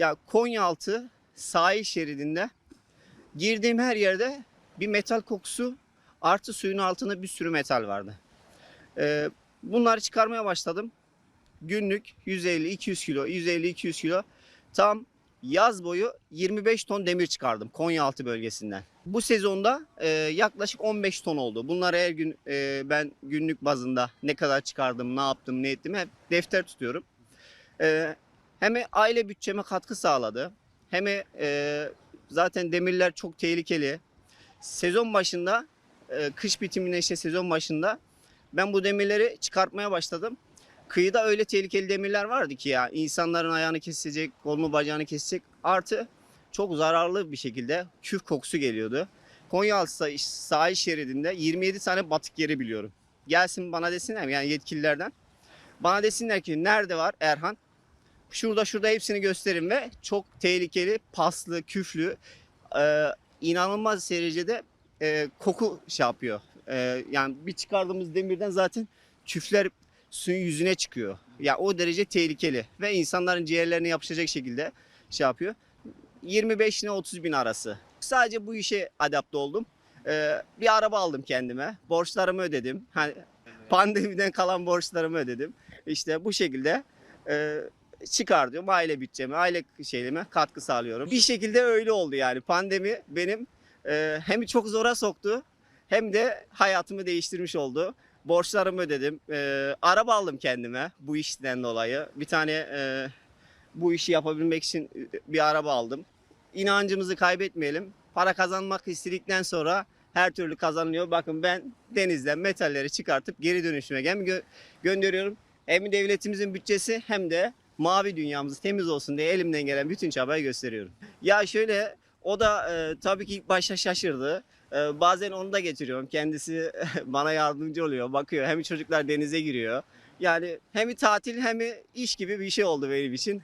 Ya Konyaaltı sahil şeridinde girdiğim her yerde bir metal kokusu artı suyun altında bir sürü metal vardı. Ee, bunları çıkarmaya başladım. Günlük 150-200 kilo, 150-200 kilo tam yaz boyu 25 ton demir çıkardım Konyaaltı bölgesinden. Bu sezonda e, yaklaşık 15 ton oldu. Bunları her gün e, ben günlük bazında ne kadar çıkardım, ne yaptım, ne ettim hep defter tutuyorum. E, hem aile bütçeme katkı sağladı. Hem e, zaten demirler çok tehlikeli. Sezon başında, e, kış bitiminde işte sezon başında ben bu demirleri çıkartmaya başladım. Kıyıda öyle tehlikeli demirler vardı ki ya insanların ayağını kesecek, kolunu bacağını kesecek. Artı çok zararlı bir şekilde küf kokusu geliyordu. Konyaaltı sah- sahil şeridinde 27 tane batık yeri biliyorum. Gelsin bana desinler mi yani yetkililerden. Bana desinler ki nerede var Erhan? Şurada şurada hepsini gösterin ve çok tehlikeli, paslı, küflü, e, inanılmaz derecede e, koku şey yapıyor. E, yani bir çıkardığımız demirden zaten küfler suyun yüzüne çıkıyor. Ya o derece tehlikeli ve insanların ciğerlerine yapışacak şekilde şey yapıyor. 25 ile 30 bin arası. Sadece bu işe adapte oldum. Ee, bir araba aldım kendime. Borçlarımı ödedim. Hani pandemiden kalan borçlarımı ödedim. İşte bu şekilde e, çıkartıyorum. Aile bütçeme, aile şeyime katkı sağlıyorum. Bir şekilde öyle oldu yani. Pandemi benim e, hem çok zora soktu hem de hayatımı değiştirmiş oldu. Borçlarımı ödedim. Ee, araba aldım kendime bu işten dolayı. Bir tane e, bu işi yapabilmek için bir araba aldım. İnancımızı kaybetmeyelim. Para kazanmak istedikten sonra her türlü kazanılıyor. Bakın ben denizden metalleri çıkartıp geri dönüşüme hem gö- gönderiyorum. Hem devletimizin bütçesi hem de mavi dünyamız temiz olsun diye elimden gelen bütün çabayı gösteriyorum. Ya şöyle o da e, tabii ki ilk başta şaşırdı. E, bazen onu da getiriyorum. Kendisi bana yardımcı oluyor. Bakıyor hem çocuklar denize giriyor. Yani hem tatil hem iş gibi bir şey oldu benim için.